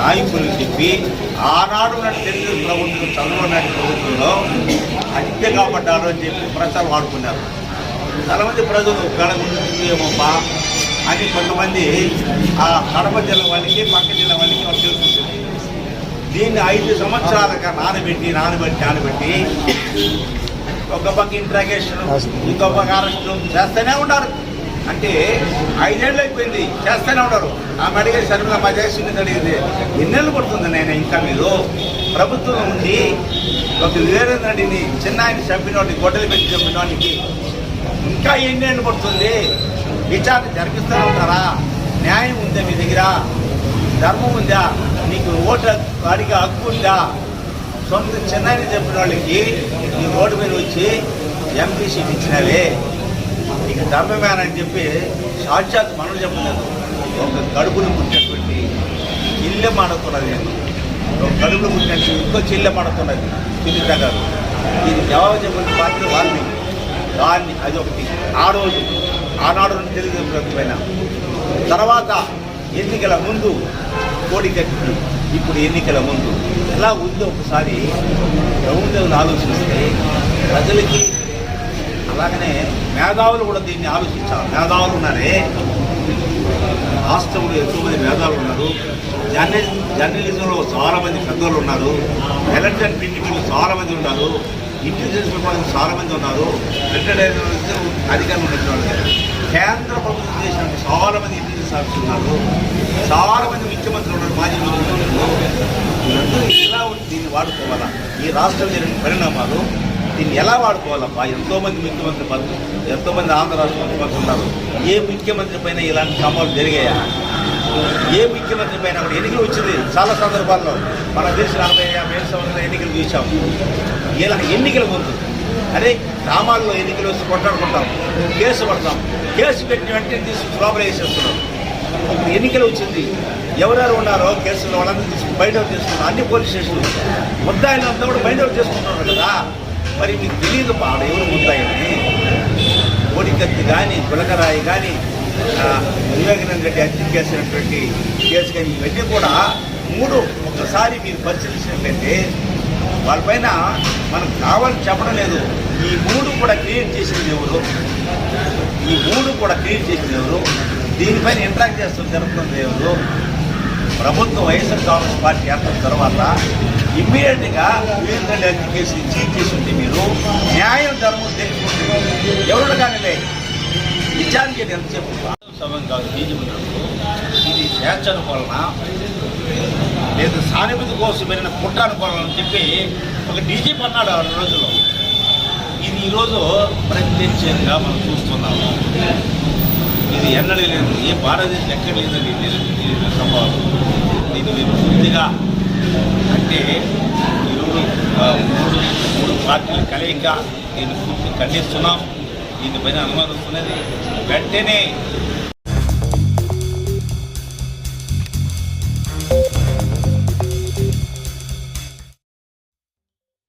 నాయకులు చెప్పి ఆనాడు తెలుగు ప్రభుత్వం చంద్రబాబు ప్రభుత్వంలో హత్య కాబడ్డారు అని చెప్పి ప్రచారం వాడుకున్నారు చాలామంది ప్రజలు కడగుంటుందేమోపా అని కొంతమంది ఆ కడప జిల్లా వాళ్ళకి పక్క జిల్లా వాళ్ళకి వాళ్ళు తెలుస్తుంది దీన్ని ఐదు సంవత్సరాలుగా నానబెట్టి నానబెట్టి నానబెట్టి ఒక పక్క ఇంట్రాగేషన్ ఇంకొక పక్క అరెస్టు చేస్తూనే ఉన్నారు. అంటే ఐదేళ్ళు అయిపోయింది చేస్తూనే ఉన్నారు. ఆమె అడిగే శర్మిల మా దేశం అడిగింది ఎన్నెళ్ళు పడుతుంది నేను ఇంకా మీరు? ప్రభుత్వం ఉండి ఒక వీరేంద్ర రెడ్డిని చిన్న ఆయన చంపినోడిని గొడ్డలు పెట్టి చంపినోడికి ఇంకా ఎన్నేళ్ళు పడుతుంది? విచారణ జరిపిస్తూనే ఉంటారా న్యాయం ఉందా మీ దగ్గర? ధర్మం ఉందా? నీకు ఓటు అడిగే హక్కు ఉందా? సొంత చిన్నాయని చెప్పిన వాళ్ళకి ఈ రోడ్డు మీద వచ్చి ఎంపీ సీట్ ఇచ్చినవే. నీకు ధర్మమేనని చెప్పి సాక్షాత్ మనం చెప్పలేదు. ఒక కడుపును పుట్టినటువంటి ఇల్లె మాడుతున్నది నేను. ఒక కడుపును పుట్టినట్టు ఇంకో చిల్లె మాడుతున్నది సునీత గారు. దీని జవాబు చెప్పిన పాత్ర వాళ్ళని దాన్ని అది ఒకటి. ఆ రోజు ఆనాడు నుండి తెలుగు ప్రభుత్వమైన తర్వాత ఎన్నికల ముందు కోడి కట్టి ఇప్పుడు ఎన్నికల ముందు ఎలా ఉందో ఒకసారి ప్రభుత్వం ఆలోచిస్తే ప్రజలకి అలాగనే మేధావులు కూడా దీన్ని ఆలోచించాలి. మేధావులు ఉన్నారే. రాష్ట్రంలో ఎక్కువ మంది మేధావులు ఉన్నారు. జర్నలి జర్నలిజంలో చాలా మంది పెద్దలు ఉన్నారు. ఎలక్షన్ ప్రింటింగ్లో చాలా మంది ఉన్నారు. ఇంటెలిజెన్స్ విభాగం చాలా మంది ఉన్నారు. రిటైర్డ్ అధికారులు ఉన్నటువంటి కేంద్ర ప్రభుత్వం చేసిన చాలా మంది ఇంటెలిజెన్స్ ఆఫీసర్లు ఉన్నారు. చాలా మంది ముఖ్యమంత్రులు ఉన్నారు. మాజీ ముఖ్యమంత్రులు ఇలా దీన్ని వాడుకోవాలా? ఈ రాష్ట్రం జరిగిన పరిణామాలు దీన్ని ఎలా వాడుకోవాలమ్మా ఎంతోమంది ముఖ్యమంత్రి పదవి ఎంతోమంది ఆంధ్ర రాష్ట్ర ముఖ్యమంత్రి ఉన్నారు. ఏ ముఖ్యమంత్రి పైన ఇలాంటి క్రమాలు జరిగాయా? ఏ ముఖ్యమంత్రి పైన కూడా ఎన్నికలు వచ్చింది? చాలా సందర్భాల్లో మన దేశ నలభై యాభై ఏళ్ళ సంవత్సరాల ఎన్నికలు చూసాం ఇలా ఎన్నికల ముందు అదే గ్రామాల్లో ఎన్నికలు వచ్చి కొట్లాడుకుంటాం కేసు పడతాం. కేసు పెట్టిన వెంటనే తీసుకుని లోపల వేసేస్తున్నాం. ఇప్పుడు ఎన్నికలు వచ్చింది. ఎవరెవరు ఉన్నారో కేసులు వాళ్ళందరూ తీసుకుని బయట అవుట్ చేసుకున్నారు అన్ని పోలీస్ స్టేషన్లు. ముద్దాయిలంతా కూడా బయట అవుట్ చేసుకుంటున్నారు కదా. మరి మీకు తెలియదు పాడ ఎవరు ఉంటాయని. కోడికత్తి కానీ గులకరాయి కానీ వివేకానంద రెడ్డి హత్య చేసినటువంటి కేసు కానీ ఇవన్నీ కూడా మూడు ఒకసారి మీరు పరిశీలించినట్లయితే వాళ్ళపైన మనకు కావాలని చెప్పడం లేదు. ఈ మూడు కూడా క్రియేట్ చేసింది ఎవరు? ఈ మూడు కూడా క్రియేట్ చేసింది ఎవరు? దీనిపైన ఇంటరాక్ట్ చేస్తుంది జరుగుతుంది ఎవరు? ప్రభుత్వం వైఎస్ఆర్ కాంగ్రెస్ పార్టీ ఏర్పడిన తర్వాత ఇమ్మీడియట్గా వివేక్ రెడ్డి హత్య కేసు చీజ్ మీరు న్యాయం ధర్మం తెలుసుకుంటే ఎవరు కానీ నిజానికి ఎంత చెప్పు. సమయం కాదు బీజేపీ ఇది స్వేచ్ఛ అనుకోవాలన లేదా సానుభూతి కోసం వెళ్ళిన కుట్ర అనుకోవాలని చెప్పి ఒక డీజీపీ అన్నాడు ఆ రోజుల్లో. ఇది ఈరోజు ప్రత్యక్షంగా మనం చూస్తున్నాము ఇది ఎన్నడూ లేదు. ఏ భారతదేశం ఎక్కడ లేదండి ఇది సంభవం దీన్ని మీరు పూర్తిగా అంటే ఈరోజు మూడు మూడు పార్టీల కలయిక దీన్ని పూర్తి ఖండిస్తున్నాం. దీనిపైన అనుమానిస్తున్నది వెంటనే